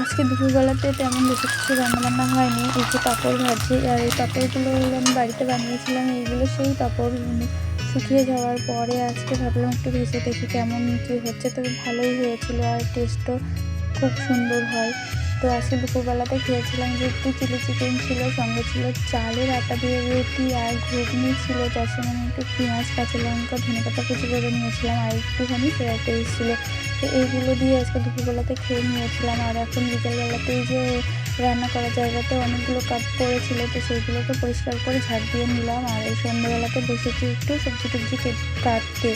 আজকে দুপুরবেলাতে তেমন বেশি কিছু রান্না বান্না হয়নি। এই যে পাঁপড় ভাজি আর এই পাঁপড়গুলো আমি বাড়িতে বানিয়েছিলাম। এইগুলো সেই পাঁপড় শুকিয়ে যাওয়ার পরে আজকে ভাবলাম একটু ভেজে দেখি কেমন কী হচ্ছে। তবে ভালোই হয়েছিল আর টেস্টও খুব সুন্দর হয়। তো আজকে দুপুরবেলাতে খেয়েছিলাম যে একটু চিলি চিকেন ছিল, সঙ্গে ছিল চালের আটা দিয়ে রুটি আর ঘুগনি ছিল। তার সঙ্গে আমি একটু পেঁয়াজ, কাঁচা লঙ্কা, ধনে পাতা কুচি করে নিয়েছিলাম আর একটুখানি সেরা টেস্ট ছিল। তো এইগুলো দিয়ে আজকে দুপুরবেলাতে খেয়ে নিয়েছিলাম। আর এখন বিকেলবেলাতেই যে রান্না করার জায়গাতে অনেকগুলো কাপ পড়েছিল, তো সেইগুলোকে পরিষ্কার করে ঝাড় দিয়ে নিলাম। আর এই সন্ধ্যেবেলাতে বসেছি একটু সবজি টবজি কেট- কাটতে।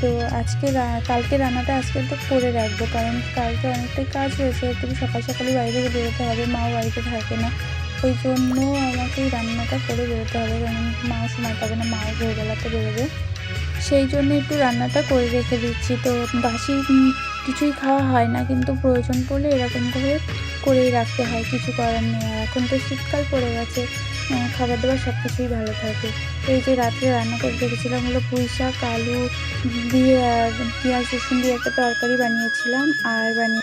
তো আজকে কালকে রান্নাটা আজকে তো করে রাখব, কারণ কালকে অনেকটাই কাজ হয়েছে একটু সকাল সকালই বাইরে বেরোতে হবে, মাও বাড়িতে থাকে না। ওই জন্য আমাকে রান্নাটা করে বেরোতে হবে, কারণ মাও সময় পাবে না মাও ভোরবেলাতে বেরোবে। সেই জন্য একটু রান্নাটা করে রেখে দিচ্ছি। তো বাসি কিছুই খাওয়া হয় না, কিন্তু প্রয়োজন পড়লে এরকম করে করেই রাখতে হয়, কিছু করার নেই। আর এখন তো শীতকাল পড়ে গেছে খাবার দাবার সব কিছুই ভালো থাকে। এই যে রাত্রে রান্না করে রেখেছিলাম হলো পুঁই শাক, আলু দিয়ে পেঁয়াজ রসুন দিয়ে একটা তরকারি বানিয়েছিলাম, আর বানিয়ে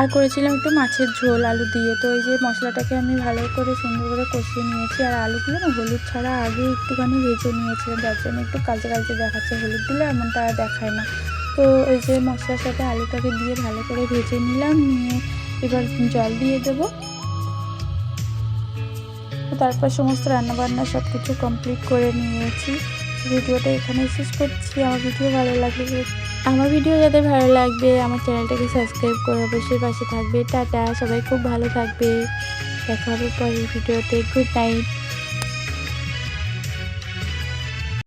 আর করেছিলাম একটু মাছের ঝোল, আলু দিয়ে। তো এই যে মশলাটাকে আমি ভালো করে সুন্দর করে কষিয়ে নিয়েছি। আর আলুগুলো না হলুদ ছাড়া আগে একটুখানি ভেজে নিয়েছিলাম। যার জন্য একটু কালচে কালচে দেখাচ্ছে। হলুদ দিলে এমনটা দেখায় না। তো ওই যে মশলার সাথে আলুটাকে দিয়ে ভালো করে ভেজে নিলাম। নিয়ে এবার জল দিয়ে দেবো। তারপর সমস্ত রান্নাবান্না সব কিছু কমপ্লিট করে নিয়েছি। ভিডিওটা এখানে শেষ করছি। আমার ভিডিও ভালো লাগলে আমার ভিডিও যাতে ভালো লাগবে, আমার চ্যানেলটাকে সাবস্ক্রাইব করে অবশ্যই পাশে থাকবে। টাটা, সবাই খুব ভালো থাকবে। দেখা হবে পরের ভিডিওতে। Good night.